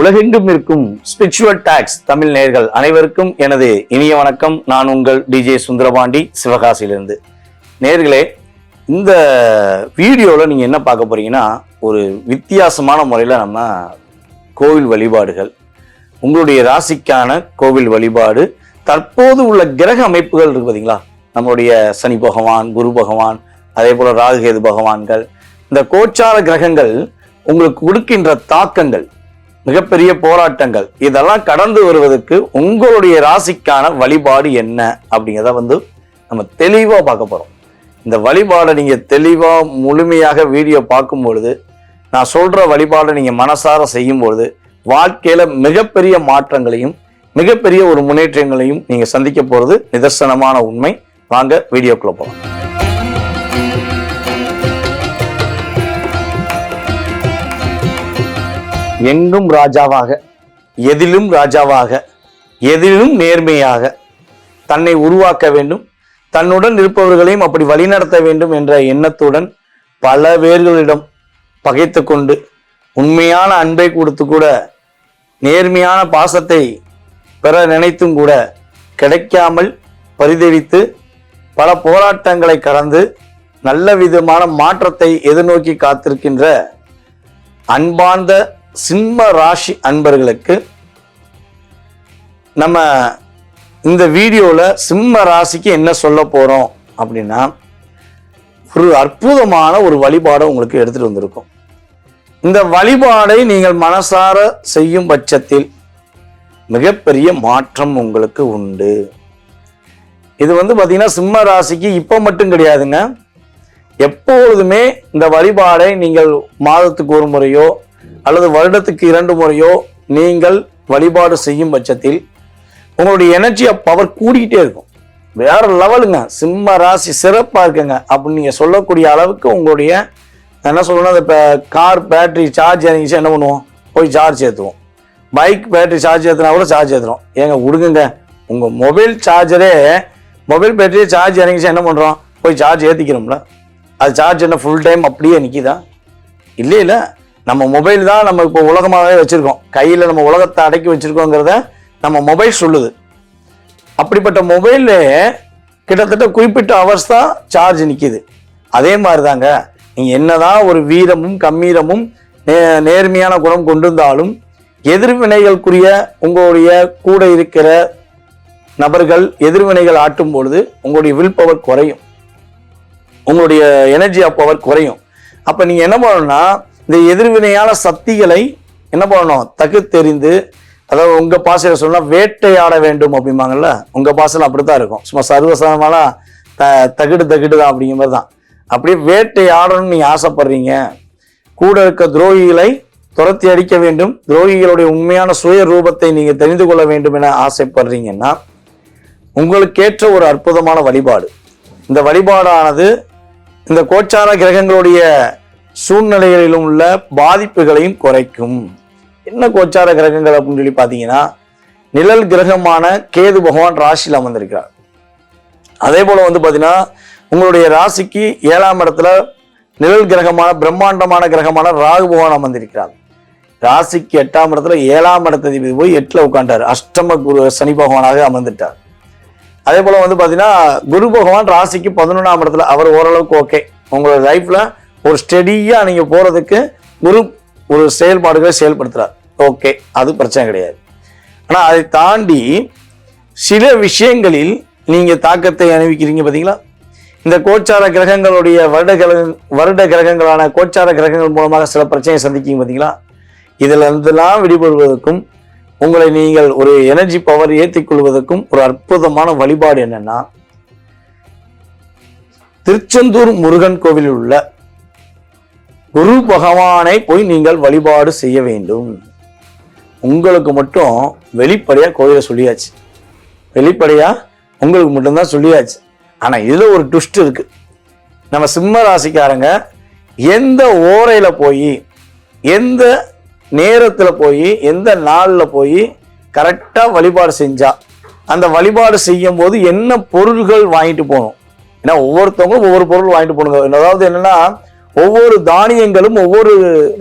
உலகெங்கும் இருக்கும் spiritual tax Tamil நேயர்கள் அனைவருக்கும் எனது இனிய வணக்கம். நான் உங்கள் டிஜே சுந்தரபாண்டி சிவகாசியிலிருந்து. நேர்களே இந்த வீடியோவில் நீங்கள் என்ன பார்க்க போறீங்கன்னா ஒரு வித்தியாசமான முறையில் நம்ம கோவில் வழிபாடுகள் உங்களுடைய ராசிக்கான கோவில் வழிபாடு தற்போது உள்ள கிரக அமைப்புகள் இருக்கு பார்த்தீங்களா நம்மளுடைய சனி பகவான் குரு பகவான் அதே போல் ராகுகேது பகவான்கள் இந்த கோச்சார கிரகங்கள் உங்களுக்கு கொடுக்கின்ற தாக்கங்கள் மிகப்பெரிய போராட்டங்கள். இதெல்லாம் கடந்து வருவதற்கு உங்களுடைய ராசிக்கான வழிபாடு என்ன? அப்படிங்கிறத வந்து நம்ம தெளிவாக பார்க்க போகிறோம் இந்த வழிபாடை நீங்கள் தெளிவாக முழுமையாக வீடியோ பார்க்கும் பொழுது நான் சொல்கிற வழிபாடை நீங்கள் மனசார செய்யும் பொழுது வாழ்க்கையில் மிகப்பெரிய மாற்றங்களையும் மிகப்பெரிய ஒரு முன்னேற்றங்களையும் நீங்கள் சந்திக்க போகிறது நிதர்சனமான உண்மை. வாங்க வீடியோக்குள்ளே போகலாம் எங்கும் ராஜாவாக எதிலும் ராஜாவாக எதிலும் நேர்மையாக தன்னை உருவாக்க வேண்டும். தன்னுடன் இருப்பவர்களையும் அப்படி வழிநடத்த வேண்டும் என்ற எண்ணத்துடன் பல பேர்களிடம் பகைத்து கொண்டு உண்மையான அன்பை கொடுத்து கூட நேர்மையான பாசத்தை பெற நினைத்தும் கூட கிடைக்காமல் பரிதவித்து பல போராட்டங்களை கடந்து நல்ல விதமான மாற்றத்தை எதிர்நோக்கி காத்திருக்கின்ற அன்பார்ந்த சிம்ம ராசி அன்பர்களுக்கு நம்ம இந்த வீடியோவில் சிம்ம ராசிக்கு என்ன சொல்ல போகிறோம் அப்படின்னா ஒரு அற்புதமான ஒரு வழிபாடை உங்களுக்கு எடுத்துகிட்டு வந்திருக்கோம். இந்த வழிபாடை நீங்கள் மனசார செய்யும் பட்சத்தில் மிகப்பெரிய மாற்றம் உங்களுக்கு உண்டு. இது வந்து பார்த்தீங்கன்னா சிம்ம ராசிக்கு இப்போ மட்டும் கிடையாதுங்க. எப்பொழுதுமே இந்த வழிபாடை நீங்கள் மாதத்துக்கு ஒரு முறையோ அல்லது வருடத்துக்கு இரண்டு முறையோ நீங்கள் வழிபாடு செய்யும் பட்சத்தில் உங்களுடைய எனர்ஜி பவர் கூடிக்கிட்டே இருக்கும். வேற லெவலுங்க சிம்ம ராசி சிறப்பாக இருக்குங்க. அப்படின்னு நீங்கள் சொல்லக்கூடிய அளவுக்கு உங்களுடைய என்ன சொல்லணும்னா இப்போ கார் பேட்டரி சார்ஜ் இறங்கிச்சு என்ன பண்ணுவோம்? போய் சார்ஜ் ஏற்றுவோம் பைக் பேட்டரி சார்ஜ் ஏற்றினா கூட சார்ஜ் ஏற்றுறோம் ஏங்க விடுங்க உங்கள் மொபைல் சார்ஜரே மொபைல் பேட்டரியே சார்ஜ் இறங்கிச்சு என்ன பண்ணுறோம் போய் சார்ஜ் ஏற்றிக்கிறோம்ல அது சார்ஜ் என்ன ஃபுல் டைம் அப்படியே நிற்கிதா இல்லை இல்லை நம்ம மொபைல் தான் நம்ம இப்போ உலகமாகவே வச்சுருக்கோம். கையில் நம்ம உலகத்தை அடக்கி வச்சுருக்கோங்கிறத நம்ம மொபைல் சொல்லுது. அப்படிப்பட்ட மொபைலில் கிட்டத்தட்ட குறிப்பிட்ட அவர்ஸ் தான் சார்ஜ் நிற்கிது அதே மாதிரி தாங்க நீங்கள் என்னதான் ஒரு வீரமும் கம்மீரமும் நே நேர்மையான குணம் கொண்டிருந்தாலும் எதிர்வினைகளுக்குரிய உங்களுடைய கூட இருக்கிற நபர்கள் எதிர்வினைகள் ஆட்டும் பொழுது உங்களுடைய வில் பவர் குறையும். உங்களுடைய எனர்ஜி ஆஃப் பவர் குறையும். அப்போ நீங்கள் என்ன பண்ணணும்னா இந்த எதிர்வினையான சக்திகளை என்ன பண்ணணும்? தகுத்தெறிந்து அதாவது உங்க பாசையில சொன்னா வேட்டையாட வேண்டும் அப்படிம்பாங்கல்ல? உங்க பாசையில அப்படித்தான் இருக்கும். சும்மா சர்வசாதாரணமான த தகுடு தகுடு தான் அப்படிங்கிற மாதிரி தான். அப்படியே வேட்டையாடணும்னு நீங்கள் ஆசைப்படுறீங்க. கூட இருக்க துரோகிகளை துரத்தி அடிக்க வேண்டும். துரோகிகளுடைய உண்மையான சுய ரூபத்தை நீங்க தெரிந்து கொள்ள வேண்டும் என ஆசைப்படுறீங்கன்னா உங்களுக்கேற்ற ஒரு அற்புதமான வழிபாடு. இந்த வழிபாடானது இந்த கோச்சார கிரகங்களுடைய சூழ்நிலைகளிலும் உள்ள பாதிப்புகளையும் குறைக்கும். என்ன கோச்சார கிரகங்கள் அப்படின்னு சொல்லி பார்த்தீங்கன்னா நிழல் கிரகமான கேது பகவான் ராசியில் அமர்ந்திருக்கிறார். அதே போல் வந்து பார்த்தீங்கன்னா உங்களுடைய ராசிக்கு ஏழாம் இடத்துல நிழல் கிரகமான பிரம்மாண்டமான கிரகமான ராகு பகவான் அமர்ந்திருக்கிறார். ராசிக்கு எட்டாம் இடத்துல ஏழாம் இடத்ததிபதி போய் எட்டில் உட்காண்டார் அஷ்டம குரு சனி பகவானாக அமர்ந்துட்டார். அதே போல் வந்து பார்த்தீங்கன்னா குரு பகவான் ராசிக்கு பதினொன்றாம் இடத்துல அவர் ஓரளவுக்கு ஓகே உங்களோட லைஃப்பில் ஒரு ஸ்டெடியாக நீங்கள் போகிறதுக்கு குரு ஒரு செயல்பாடுகளை செயல்படுத்துகிறார் ஓகே அது பிரச்சனை கிடையாது. ஆனால் அதை தாண்டி சில விஷயங்களில் நீங்கள் தாக்கத்தை அணிவிக்கிறீங்க பார்த்தீங்களா இந்த கோச்சார கிரகங்களுடைய வருட கிரக வருட கிரகங்களான கோச்சார கிரகங்கள் மூலமாக சில பிரச்சனையை சந்திக்கிங்க பார்த்தீங்களா இதில் இருந்தெல்லாம் விடுபடுவதற்கும் உங்களை நீங்கள் ஒரு எனர்ஜி பவர் ஏற்றி கொள்வதற்கும் ஒரு அற்புதமான வழிபாடு என்னன்னா திருச்செந்தூர் முருகன் கோவிலில் உள்ள குரு பகவானை போய் நீங்கள் வழிபாடு செய்ய வேண்டும். உங்களுக்கு மட்டும் வெளிப்படையாக கோயிலை சொல்லியாச்சு. வெளிப்படையாக உங்களுக்கு மட்டும்தான் சொல்லியாச்சு. ஆனால் இதில் ஒரு ட்விஸ்ட் இருக்குது நம்ம சிம்ம ராசிக்காரங்க எந்த ஓரையில் போய் எந்த நேரத்தில் போய் எந்த நாளில் போய் கரெக்டாக வழிபாடு செஞ்சா அந்த வழிபாடு செய்யும் போது என்ன பொருள்கள் வாங்கிட்டு போகணும்? ஏன்னா ஒவ்வொருத்தவங்களும் ஒவ்வொரு பொருள் வாங்கிட்டு போகணுங்க அதாவது என்னென்னா ஒவ்வொரு தானியங்களும் ஒவ்வொரு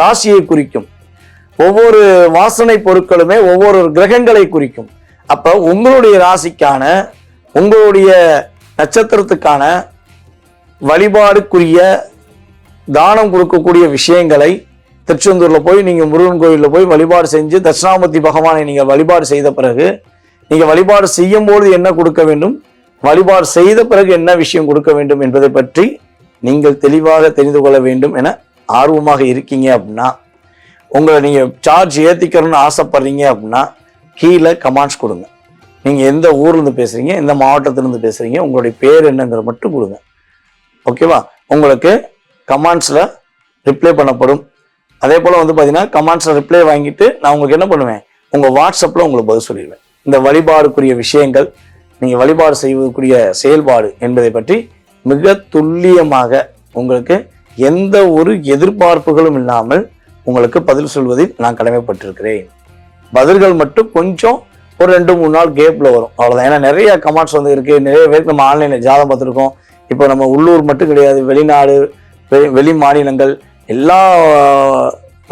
ராசியை குறிக்கும். ஒவ்வொரு வாசனை பொருட்களுமே ஒவ்வொரு கிரகங்களை குறிக்கும். அப்போ உங்களுடைய ராசிக்கான உங்களுடைய நட்சத்திரத்துக்கான வழிபாடுக்குரிய தானம் கொடுக்கக்கூடிய விஷயங்களை திருச்செந்தூரில் போய் நீங்கள் முருகன் கோயிலில் போய் வழிபாடு செஞ்சு தட்சிணாமூர்த்தி பகவானை நீங்கள் வழிபாடு செய்த பிறகு நீங்கள் வழிபாடு செய்யும்போது என்ன கொடுக்க வேண்டும்? வழிபாடு செய்த பிறகு என்ன விஷயம் கொடுக்க வேண்டும் என்பதை பற்றி நீங்கள் தெளிவாக தெரிந்து கொள்ள வேண்டும் என ஆர்வமாக இருக்கீங்க அப்படின்னா உங்களை நீங்கள் சார்ஜ் ஏற்றிக்கணும்னு ஆசைப்பட்றீங்க அப்படின்னா கீழே கமாண்ட்ஸ் கொடுங்க. நீங்கள் எந்த ஊர்லேருந்து பேசுகிறீங்க எந்த மாவட்டத்துல பேசுகிறீங்க உங்களுடைய பேர் என்னங்கிறத மட்டும் கொடுங்க. ஓகேவா உங்களுக்கு கமாண்ட்ஸில் ரிப்ளை பண்ணப்படும். அதே போல் வந்து பார்த்தீங்கன்னா கமாண்ட்ஸில் ரிப்ளை வாங்கிட்டு நான் உங்களுக்கு என்ன பண்ணுவேன்? உங்கள் வாட்ஸ்அப்பில் உங்களுக்கு பதில் சொல்லிடுவேன். இந்த வழிபாடுக்குரிய விஷயங்கள் நீங்கள் வழிபாடு செய்வதற்குரிய செயல்பாடு என்பதை பற்றி மிக துல்லியமாக உங்களுக்கு எந்த ஒரு எதிர்பார்ப்புகளும் இல்லாமல் உங்களுக்கு பதில் சொல்வதில் நான் கடமைப்பட்டிருக்கிறேன். பதில்கள் மட்டும் கொஞ்சம் ஒரு ரெண்டு மூணு நாள் கேப்பில் வரும். அவ்வளோதான் ஏன்னா நிறைய கமெண்ட்ஸ் வந்து இருக்குது நிறைய பேருக்கு நம்ம ஆன்லைனில் ஜாதகம் பார்த்துருக்கோம். இப்போ நம்ம உள்ளூர் மட்டும் கிடையாது. வெளிநாடு வெளி வெளி மாநிலங்கள் எல்லா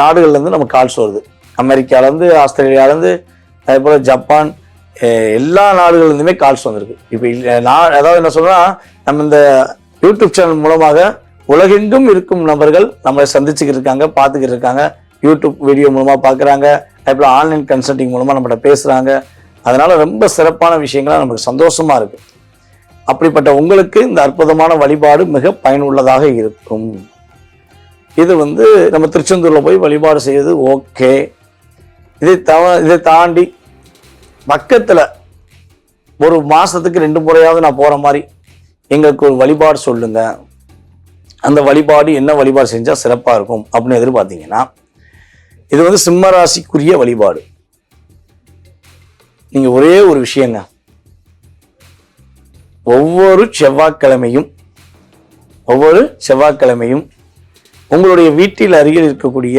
நாடுகள்லேருந்து நம்ம கால்ஸ் வருது. அமெரிக்காலேருந்து ஆஸ்திரேலியாலேருந்து அதே போல் ஜப்பான் எல்லா நாடுகள்லேருந்துமே கால்ஸ் வந்திருக்கு. இப்போ நான் அதாவது என்ன சொல்கிறேன்னா நம்ம இந்த யூடியூப் சேனல் மூலமாக உலகெங்கும் இருக்கும் நபர்கள் நம்மளை சந்திச்சுக்கிட்டு இருக்காங்க பார்த்துக்கிட்டு இருக்காங்க. யூடியூப் வீடியோ மூலமாக பார்க்குறாங்க அதுபோல் ஆன்லைன் கன்சல்டிங் மூலமாக நம்மகிட்ட பேசுகிறாங்க அதனால் ரொம்ப சிறப்பான விஷயங்களாக நமக்கு சந்தோஷமாக இருக்குது அப்படிப்பட்ட உங்களுக்கு இந்த அற்புதமான வழிபாடு மிக பயனுள்ளதாக இருக்கும். இது வந்து நம்ம திருச்செந்தூரில் போய் வழிபாடு செய்வது ஓகே. இதை தவ இதை தாண்டி பக்கத்தில் ஒரு மாதத்துக்கு ரெண்டு முறையாவது நான் போகிற மாதிரி எங்களுக்கு ஒரு வழிபாடு சொல்லுங்க. அந்த வழிபாடு என்ன வழிபாடு செஞ்சால் சிறப்பாக இருக்கும் அப்படின்னு எதிர்பார்த்தீங்கன்னா இது வந்து சிம்மராசிக்குரிய வழிபாடு. நீங்கள் ஒரே ஒரு விஷயங்க. ஒவ்வொரு செவ்வாய்க்கிழமையும் ஒவ்வொரு செவ்வாய்க்கிழமையும் உங்களுடைய வீட்டில் அருகில் இருக்கக்கூடிய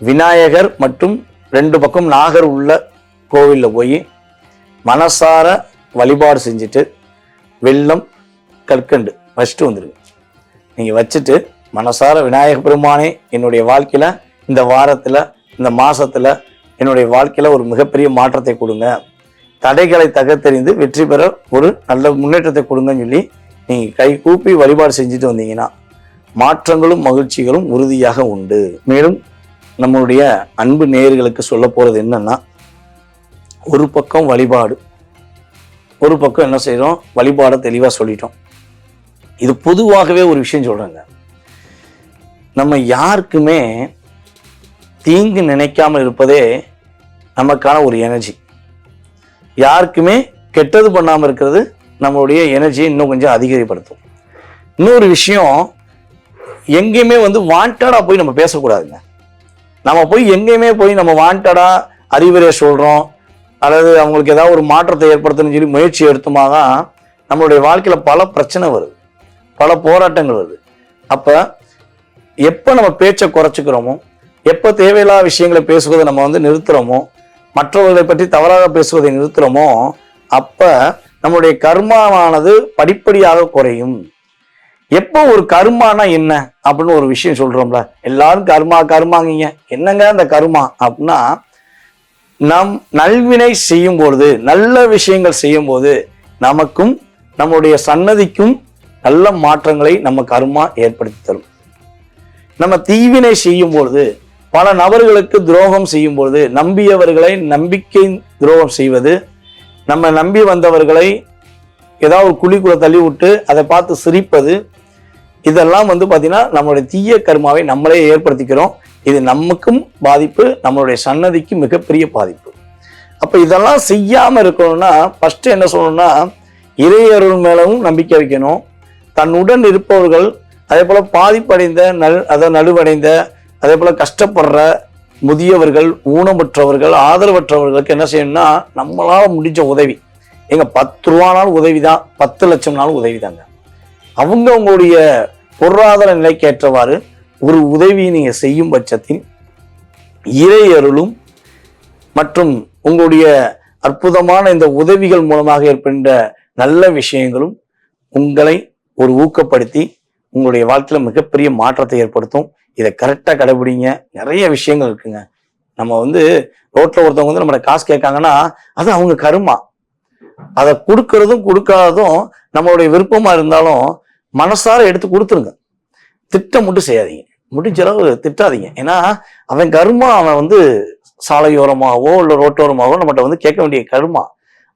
விநாயகர் மற்றும் ரெண்டு பக்கம் நாகர் உள்ள கோவிலில் போய் மனசார வழிபாடு செஞ்சுட்டு வெள்ளம் கற்கண்டு வச்சுட்டு வந்துடுங்க நீங்கள் வச்சுட்டு மனசார விநாயக பெருமானே என்னுடைய வாழ்க்கையில் இந்த வாரத்தில் இந்த மாதத்தில் என்னுடைய வாழ்க்கையில் ஒரு மிகப்பெரிய மாற்றத்தை கொடுங்க. தடைகளை தகர்த்தெறிந்து வெற்றி பெற ஒரு நல்ல முன்னேற்றத்தை கொடுங்கன்னு சொல்லி நீங்கள் கை கூப்பி வழிபாடு செஞ்சுட்டு வந்தீங்கன்னா மாற்றங்களும் மகிழ்ச்சிகளும் உறுதியாக உண்டு. மேலும் நம்மளுடைய அன்பு நேயர்களுக்கு சொல்ல போகிறது என்னென்னா ஒரு பக்கம் வழிபாடு ஒரு பக்கம் என்ன செய்கிறோம் வழிபாடை தெளிவாக சொல்லிட்டோம். இது பொதுவாகவே ஒரு விஷயம் சொல்கிறாங்க நம்ம யாருக்குமே தீங்கு நினைக்காமல் இருப்பதே நமக்கான ஒரு எனர்ஜி. யாருக்குமே கெட்டது பண்ணாமல் இருக்கிறது நம்மளுடைய எனர்ஜியை இன்னும் கொஞ்சம் அதிகரிப்படுத்தும். இன்னொரு விஷயம் எங்கேயுமே வந்து வாண்டடாக போய் நம்ம பேசக்கூடாதுங்க. நம்ம போய் எங்கேயுமே போய் நம்ம வாண்டடாக அறிவுரை சொல்கிறோம் அல்லது அவங்களுக்கு ஏதாவது ஒரு மாற்றத்தை ஏற்படுத்தணும்னு சொல்லி முயற்சி எடுத்துமா தான் நம்மளுடைய வாழ்க்கையில் பல பிரச்சனை வருது. பல போராட்டங்கள் வருது. அப்போ எப்போ நம்ம பேச்சை குறைச்சிக்கிறோமோ எப்போ தேவையில்லாத விஷயங்களை பேசுவதை நம்ம வந்து நிறுத்துகிறோமோ மற்றவர்களை பற்றி தவறாக பேசுவதை நிறுத்துகிறோமோ அப்போ நம்மளுடைய கர்மாவானது படிப்படியாக குறையும். எப்போ ஒரு கர்மானா என்ன அப்படின்னு ஒரு விஷயம் சொல்கிறோம்ல எல்லாரும் கர்மா கருமாங்க என்னங்க அந்த கர்மா? அப்படின்னா நம் நல்வினை செய்யும் பொழுது நல்ல விஷயங்கள் செய்யும் போது நமக்கும் நம்முடைய சன்னதிக்கும் நல்ல மாற்றங்களை நம்ம கர்மா ஏற்படுத்தி தரும். நம்ம தீவினை செய்யும் பொழுது பல நபர்களுக்கு துரோகம் செய்யும் பொழுது நம்பியவர்களை நம்பிக்கை துரோகம் செய்வது நம்ம நம்பி வந்தவர்களை ஏதாவது ஒரு குழிக்குள்ள தள்ளி விட்டு அதை பார்த்து சிரிப்பது இதெல்லாம் வந்து பார்த்தீங்கன்னா நம்மளுடைய தீய கர்மாவை நம்மளே ஏற்படுத்திக்கிறோம். இது நமக்கும் பாதிப்பு நம்மளுடைய சன்னதிக்கும் மிகப்பெரிய பாதிப்பு. அப்போ இதெல்லாம் செய்யாமல் இருக்கணும்னா ஃபஸ்ட்டு என்ன சொல்லணும்னா இறையருள் மேலவும் நம்பிக்கை வைக்கணும். தன்னுடன் இருப்பவர்கள் அதே போல் பாதிப்படைந்த நல் அதை நலுவடைந்த அதே போல் கஷ்டப்படுற முதியவர்கள் ஊனமுற்றவர்கள் ஆதரவற்றவர்களுக்கு என்ன செய்யணும்னா நம்மளால் முடிஞ்ச உதவி. எங்கள் பத்து ரூபானாலும் உதவி தான் பத்து லட்சம்னாலும் உதவி தாங்க அவங்கவுங்களுடைய பொருளாதார நிலைக்கு ஏற்றவாறு ஒரு உதவியை நீங்கள் செய்யும் பட்சத்தில் இறை அருளும் மற்றும் உங்களுடைய அற்புதமான இந்த உதவிகள் மூலமாக ஏற்படுகின்ற நல்ல விஷயங்களும் உங்களை ஒரு ஊக்கப்படுத்தி உங்களுடைய வாழ்க்கையில் மிகப்பெரிய மாற்றத்தை ஏற்படுத்தும். இதை கரெக்டாக கடைபிடிங்க. நிறைய விஷயங்கள் இருக்குங்க. நம்ம வந்து ரோட்டில் ஒருத்தவங்க வந்து நம்மளோட காசு கேட்காங்கன்னா அது அவங்க கருமா. அதை கொடுக்கறதும் கொடுக்காததும் நம்மளுடைய விருப்பமாக இருந்தாலும் மனசார எடுத்து கொடுத்துருங்க. திட்டம் மட்டும் செய்யாதீங்க. முடிஞ்ச அளவு திட்டாதீங்க. ஏன்னா அவன் கருமா அவன் வந்து சாலையோரமாகவோ இல்லை ரோட்டோரமாகவோ நம்மகிட்ட வந்து கேட்க வேண்டிய கருமா.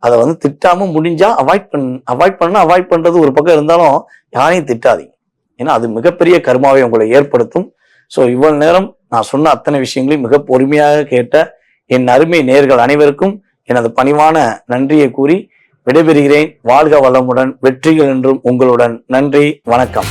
அதை வந்து திட்டாம முடிஞ்சா அவாய்ட் பண் அவாய்ட் பண்ண அவாய்ட் பண்றது ஒரு பக்கம் இருந்தாலும் யாரையும் திட்டாதீங்க. ஏன்னா அது மிகப்பெரிய கருமாவை உங்களை ஏற்படுத்தும். ஸோ இவ்வளவு நேரம் நான் சொன்ன அத்தனை விஷயங்களையும் மிக பொறுமையாக கேட்ட என் அருமை நேர்கள் அனைவருக்கும் எனது பணிவான நன்றியை கூறி விடைபெறுகிறேன். வாழ்க வளமுடன் வெற்றிகள் என்றும் உங்களுடன். நன்றி வணக்கம்.